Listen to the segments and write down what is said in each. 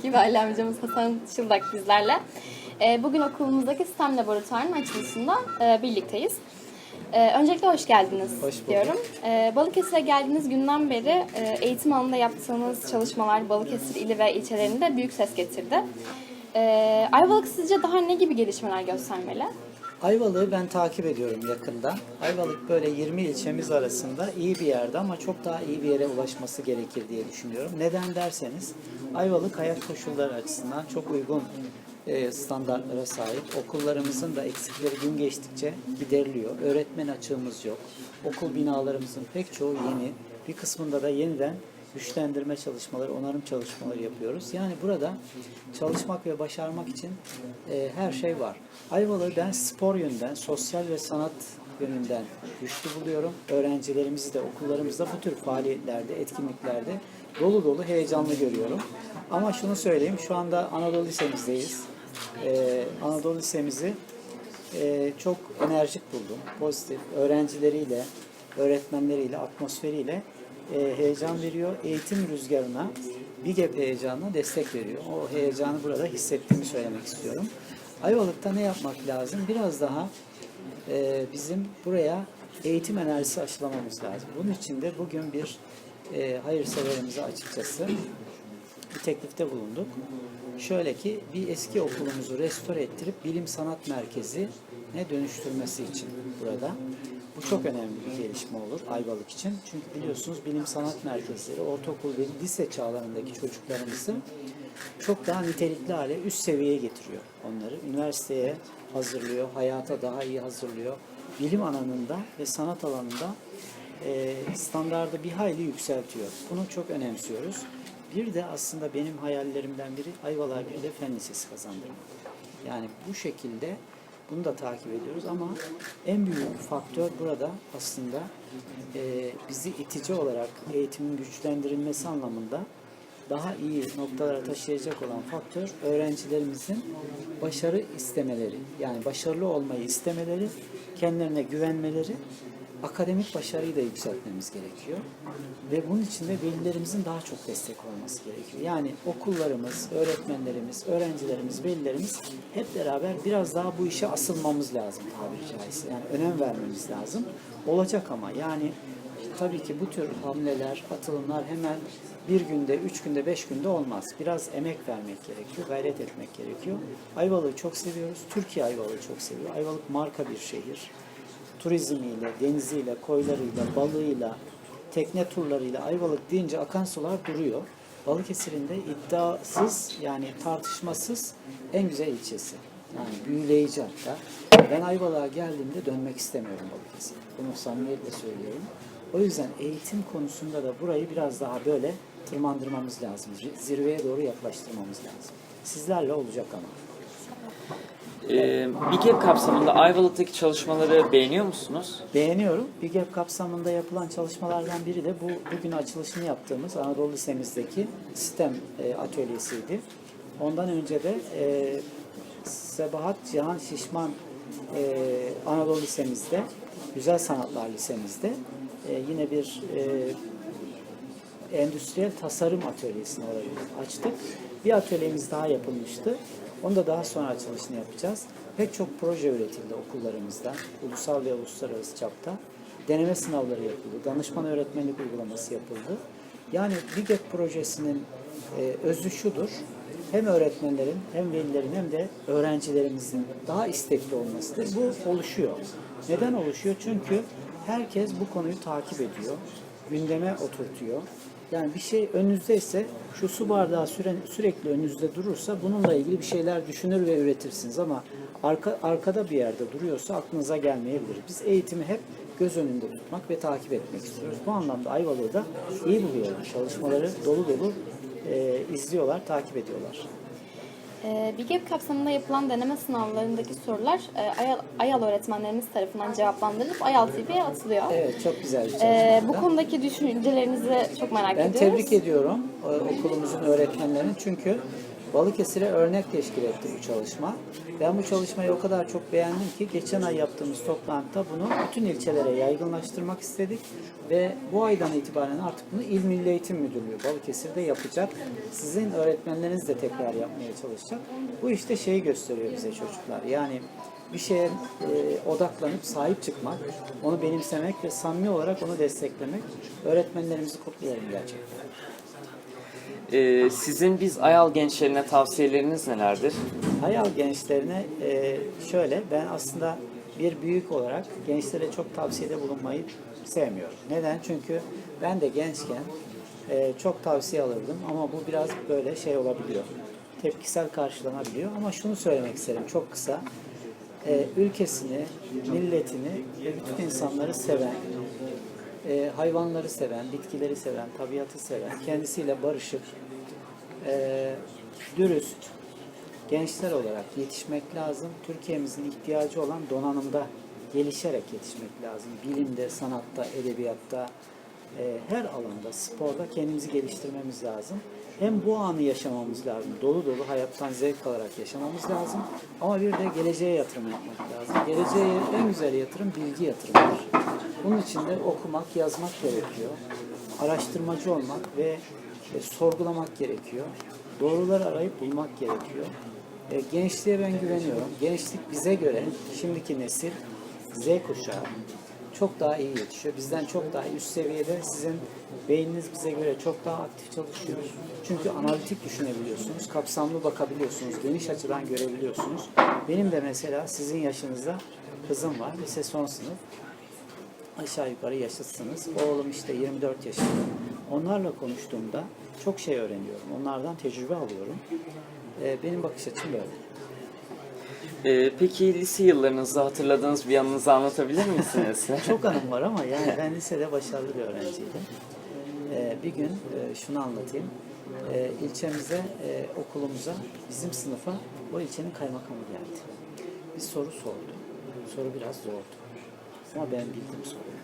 Ali amcamız Hasan Çıldak bizlerle. Ee, Bugün okulumuzdaki sistem laboratuvarının açılışında e, birlikteyiz. Ee, Öncelikle hoş geldiniz Hoş bulduk. diyorum. Ee, Balıkesir'e geldiğiniz günden beri e, eğitim alanında yaptığınız çalışmalar Balıkesir ili ve ilçelerinde büyük ses getirdi. Ayvalık sizce daha ne gibi gelişmeler göstermeli? Ayvalık'ı ben takip ediyorum yakından. Ayvalık böyle 20 ilçemiz arasında iyi bir yerde ama çok daha iyi bir yere ulaşması gerekir diye düşünüyorum. Neden derseniz Ayvalık hayat koşulları açısından çok uygun e, standartlara sahip. Okullarımızın da eksikleri gün geçtikçe gideriliyor. Öğretmen açığımız yok. Okul binalarımızın pek çoğu yeni. Bir kısmında da yeniden güçlendirme çalışmaları, onarım çalışmaları yapıyoruz. Yani burada çalışmak ve başarmak için e, her şey var. Ayvalık'ı ben spor yönden, sosyal ve sanat yönünden güçlü buluyorum. Öğrencilerimizi de okullarımızda bu tür faaliyetlerde, etkinliklerde dolu dolu heyecanlı görüyorum. Ama şunu söyleyeyim, şu anda Anadolu Lisemizdeyiz. E, Anadolu Lisemizi e, çok enerjik buldum. Pozitif. Öğrencileriyle, öğretmenleriyle, atmosferiyle e, heyecan veriyor. Eğitim rüzgarına, BİGEP heyecanına destek veriyor. O heyecanı burada hissettiğimi söylemek istiyorum. Ayvalık'ta ne yapmak lazım? Biraz daha e, bizim buraya eğitim enerjisi aşılamamız lazım. Bunun için de bugün bir e, hayırseverimize açıkçası bir teklifte bulunduk. Şöyle ki bir eski okulumuzu restore ettirip bilim sanat merkezi ne dönüştürmesi için burada. Çok önemli bir gelişme olur Ayvalık için. Çünkü biliyorsunuz bilim sanat merkezleri ortaokul ve lise çağlarındaki çocuklarımızı çok daha nitelikli hale üst seviyeye getiriyor onları. Üniversiteye hazırlıyor, hayata daha iyi hazırlıyor. Bilim alanında ve sanat alanında e, standardı bir hayli yükseltiyor. Bunu çok önemsiyoruz. Bir de aslında benim hayallerimden biri Ayvalık'a bir de fen lisesi kazandırmak. Yani bu şekilde bunu da takip ediyoruz ama en büyük faktör burada aslında e, bizi itici olarak eğitimin güçlendirilmesi anlamında daha iyi noktalara taşıyacak olan faktör öğrencilerimizin başarı istemeleri. Yani başarılı olmayı istemeleri, kendilerine güvenmeleri, akademik başarıyı da yükseltmemiz gerekiyor. Ve bunun için de velilerimizin daha çok destek olması gerekiyor. Yani okullarımız, öğretmenlerimiz, öğrencilerimiz, velilerimiz hep beraber biraz daha bu işe asılmamız lazım tabiri caizse. Yani önem vermemiz lazım. Olacak ama yani tabii ki bu tür hamleler, atılımlar hemen bir günde, üç günde, beş günde olmaz. Biraz emek vermek gerekiyor, gayret etmek gerekiyor. Ayvalık'ı çok seviyoruz. Türkiye Ayvalık'ı çok seviyor. Ayvalık marka bir şehir turizmiyle, deniziyle, koylarıyla, balığıyla, tekne turlarıyla Ayvalık deyince akan sular duruyor. Balıkesir'in de iddiasız yani tartışmasız en güzel ilçesi. Yani büyüleyici hatta. Ben Ayvalık'a geldiğimde dönmek istemiyorum Balıkesir. Bunu samimiyetle söylüyorum. O yüzden eğitim konusunda da burayı biraz daha böyle tırmandırmamız lazım. Zirveye doğru yaklaştırmamız lazım. Sizlerle olacak ama. Ee, kapsamında Ayvalık'taki çalışmaları beğeniyor musunuz? Beğeniyorum. BİGEP kapsamında yapılan çalışmalardan biri de bu bugün açılışını yaptığımız Anadolu Lisemizdeki sistem e, atölyesiydi. Ondan önce de e, Sebahat Cihan Şişman e, Anadolu Lisemizde, Güzel Sanatlar Lisemizde e, yine bir e, endüstriyel tasarım atölyesini orayı açtık. Bir atölyemiz daha yapılmıştı. Onu da daha sonra açılışını yapacağız. Pek çok proje üretildi okullarımızda, ulusal ve uluslararası çapta. Deneme sınavları yapıldı, danışman öğretmenlik uygulaması yapıldı. Yani BİGEP projesinin e, özü şudur, hem öğretmenlerin hem velilerin hem de öğrencilerimizin daha istekli olmasıdır. Bu oluşuyor. Neden oluşuyor? Çünkü herkes bu konuyu takip ediyor, gündeme oturtuyor. Yani bir şey önünüzdeyse şu su bardağı süre, sürekli önünüzde durursa bununla ilgili bir şeyler düşünür ve üretirsiniz ama arka, arkada bir yerde duruyorsa aklınıza gelmeyebilir. Biz eğitimi hep göz önünde tutmak ve takip etmek istiyoruz. Bu anlamda Ayvalık'ı da iyi buluyorum. Çalışmaları dolu dolu e, izliyorlar, takip ediyorlar. Ee, BİGEP kapsamında yapılan deneme sınavlarındaki sorular e, AYAL, AYAL öğretmenlerimiz tarafından cevaplandırılıp AYAL TV'ye atılıyor. Evet, çok güzel bir çalışma. Ee, bu konudaki düşüncelerinizi çok merak Ben ediyoruz. tebrik ediyorum e, okulumuzun öğretmenlerini çünkü Balıkesir'e örnek teşkil etti bu çalışma. Ben bu çalışmayı o kadar çok beğendim ki geçen ay yaptığımız toplantıda bunu bütün ilçelere yaygınlaştırmak istedik ve bu aydan itibaren artık bunu İl Milli Eğitim Müdürlüğü Balıkesir'de yapacak. Sizin öğretmenleriniz de tekrar yapmaya çalışacak. Bu işte şeyi gösteriyor bize çocuklar. Yani bir şeye e, odaklanıp sahip çıkmak, onu benimsemek ve samimi olarak onu desteklemek. Öğretmenlerimizi kutluyorum gerçekten. Ee, sizin biz Ayal gençlerine tavsiyeleriniz nelerdir? Hayal gençlerine e, şöyle, ben aslında bir büyük olarak gençlere çok tavsiyede bulunmayı sevmiyorum. Neden? Çünkü ben de gençken e, çok tavsiye alırdım ama bu biraz böyle şey olabiliyor. Tepkisel karşılanabiliyor ama şunu söylemek isterim çok kısa. E, ülkesini, milletini ve bütün insanları seven, e, hayvanları seven, bitkileri seven, tabiatı seven, kendisiyle barışık, e, dürüst, gençler olarak yetişmek lazım. Türkiye'mizin ihtiyacı olan donanımda gelişerek yetişmek lazım. Bilimde, sanatta, edebiyatta, e, her alanda, sporda kendimizi geliştirmemiz lazım. Hem bu anı yaşamamız lazım. Dolu dolu hayattan zevk alarak yaşamamız lazım. Ama bir de geleceğe yatırım yapmak lazım. Geleceğe en güzel yatırım bilgi yatırımıdır. Bunun için de okumak, yazmak gerekiyor. Araştırmacı olmak ve e, sorgulamak gerekiyor. Doğruları arayıp bulmak gerekiyor. E, gençliğe ben güveniyorum. Gençlik bize göre şimdiki nesil Z kuşağı çok daha iyi yetişiyor. Bizden çok daha üst seviyede. Sizin beyniniz bize göre çok daha aktif çalışıyor. Çünkü analitik düşünebiliyorsunuz, kapsamlı bakabiliyorsunuz, geniş açıdan görebiliyorsunuz. Benim de mesela sizin yaşınızda kızım var, lise son sınıf aşağı yukarı yaşıtsınız. Oğlum işte 24 yaşında. Onlarla konuştuğumda çok şey öğreniyorum. Onlardan tecrübe alıyorum. Ee, benim bakış açım böyle. Ee, peki lise yıllarınızda hatırladığınız bir yanınızı anlatabilir misiniz? Çok anım var ama yani ben lisede başarılı bir öğrenciydim. Ee, bir gün e, şunu anlatayım. Ee, ilçemize, e, okulumuza, bizim sınıfa o ilçenin kaymakamı geldi. Bir soru sordu. Soru biraz zordu. Ama ben bildim soruyu.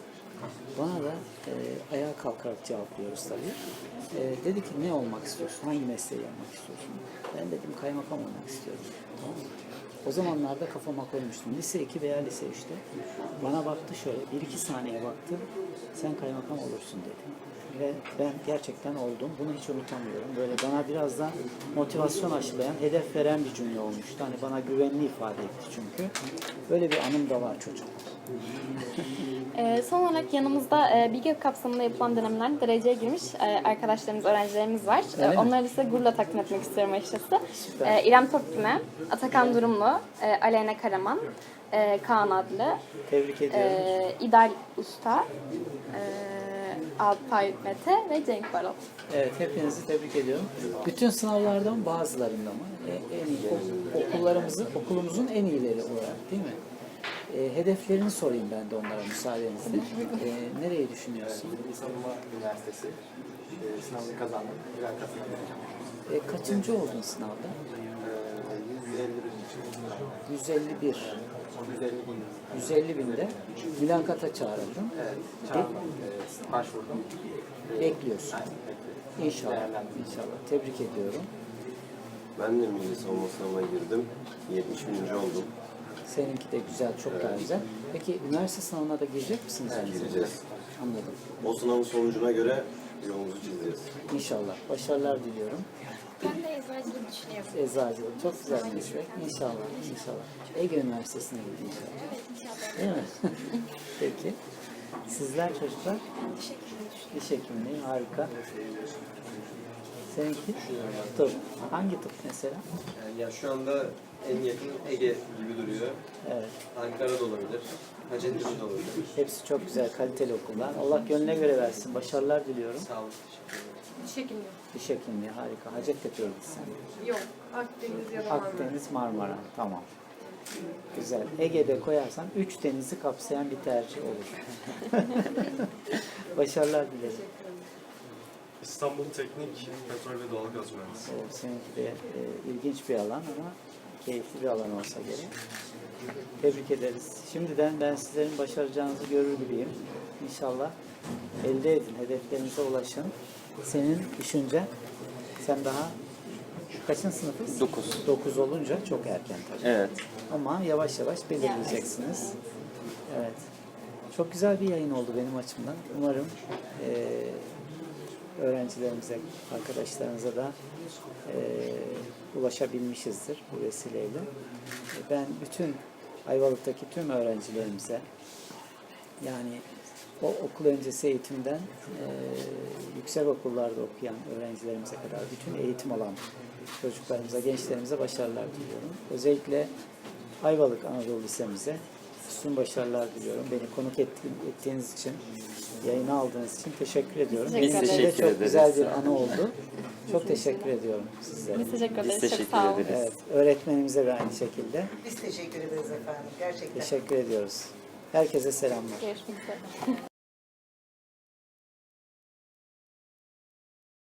Bana da e, ayağa kalkarak cevaplıyoruz tabii. E, dedi ki ne olmak istiyorsun? Hangi mesleği yapmak istiyorsun? Ben dedim kaymakam olmak istiyorum. Tamam mı? O zamanlarda kafama koymuştum. Lise 2 veya lise 3'te. Bana baktı şöyle, bir iki saniye baktı. Sen kaymakam olursun dedi. Ve ben gerçekten oldum. Bunu hiç unutamıyorum. Böyle bana biraz da motivasyon aşılayan, hedef veren bir cümle olmuştu. Hani bana güvenli ifade etti çünkü. Böyle bir anım da var çocuk. Ee, son olarak yanımızda e, bilgi kapsamında yapılan dönemlerde dereceye girmiş e, arkadaşlarımız, öğrencilerimiz var. Öyle E, mi? onları size gururla takdim etmek istiyorum açıkçası. E, İrem Topkime, Atakan Durumlu, e, Aleyna Karaman, e, Kaan Adlı, Tebrik ediyorum. e, İdal Usta, e, Alpay Mete ve Cenk Barol. Evet, hepinizi tebrik ediyorum. Bütün sınavlardan bazılarında mı? E, en iyi, ok- okullarımızı, okulumuzun en iyileri olarak değil mi? E, hedeflerini sorayım ben de onlara müsaadenizle. E, nereyi düşünüyorsun? Milli Savunma Üniversitesi e, sınavını kazandım. Mülakatına gireceğim. E, kaçıncı oldun sınavda? E, 151. 151. 150 bin. 150 binde mülakata çağrıldın. Evet, çağırdım. E, başvurdum. Bekliyorsun. Evet, İnşallah. İnşallah. Tebrik ediyorum. Ben de milli savunma sınavına girdim. 70 bininci oldum. Seninki de güzel, çok daha güzel. Peki üniversite sınavına da girecek misiniz? zamanda? Gireceğiz. Anladım. O sınavın sonucuna göre yolumuzu çizeceğiz. İnşallah. Başarılar diliyorum. Ben de eczacılık düşünüyorum. Eczacılık. Çok güzel bir meslek. İnşallah. İnşallah. Ege Üniversitesi'ne gidin inşallah. Evet inşallah. Değil mi? Peki. Sizler çocuklar? Diş hekimliği. Harika. Seninki? Tıp. Hangi tıp mesela? Ya şu anda en yakın Ege gibi duruyor. Evet. Ankara'da olabilir. Hacettepe'de de olabilir. Hepsi çok güzel, kaliteli okullar. Allah gönlüne göre versin. Başarılar diliyorum. Sağ olun. Teşekkür ederim. Diş hekimliği. Diş hekimliği harika. Hacettepe'ye gitsen. Yok. Akdeniz ya da Marmara. Akdeniz, Marmara. Tamam. Güzel. Ege'de koyarsan üç denizi kapsayan bir tercih olur. Başarılar dilerim. İstanbul Teknik Petrol ve Doğalgaz Mühendisi. O seninki de e, ilginç bir alan ama keyifli bir alan olsa gerek. Tebrik ederiz. Şimdiden ben sizlerin başaracağınızı görür gibiyim. İnşallah elde edin, hedeflerinize ulaşın. Senin düşüncen, sen daha Kaçın sınıfız? 9. 9 olunca çok erken tabii. Evet. Ama yavaş yavaş belirleyeceksiniz. Evet. Çok güzel bir yayın oldu benim açımdan. Umarım eee, öğrencilerimize, arkadaşlarınıza da eee, ulaşabilmişizdir bu vesileyle. Ben bütün Ayvalık'taki tüm öğrencilerimize yani o okul öncesi eğitimden eee, yüksek okullarda okuyan öğrencilerimize kadar bütün eğitim alan çocuklarımıza, gençlerimize başarılar diliyorum. Özellikle Ayvalık Anadolu Lisemize üstün başarılar diliyorum. Beni konuk ettiğin, ettiğiniz için, yayına aldığınız için teşekkür ediyorum. Biz Benim için de teşekkür çok ederiz. güzel bir anı oldu. Çok teşekkür ediyorum sizlere. Biz teşekkür Biz ederiz. teşekkür Çok sağ olun. ederiz. Evet, öğretmenimize de aynı şekilde Biz teşekkür ederiz efendim. Gerçekten. teşekkür ediyoruz. Herkese selamlar. Görüşmek üzere.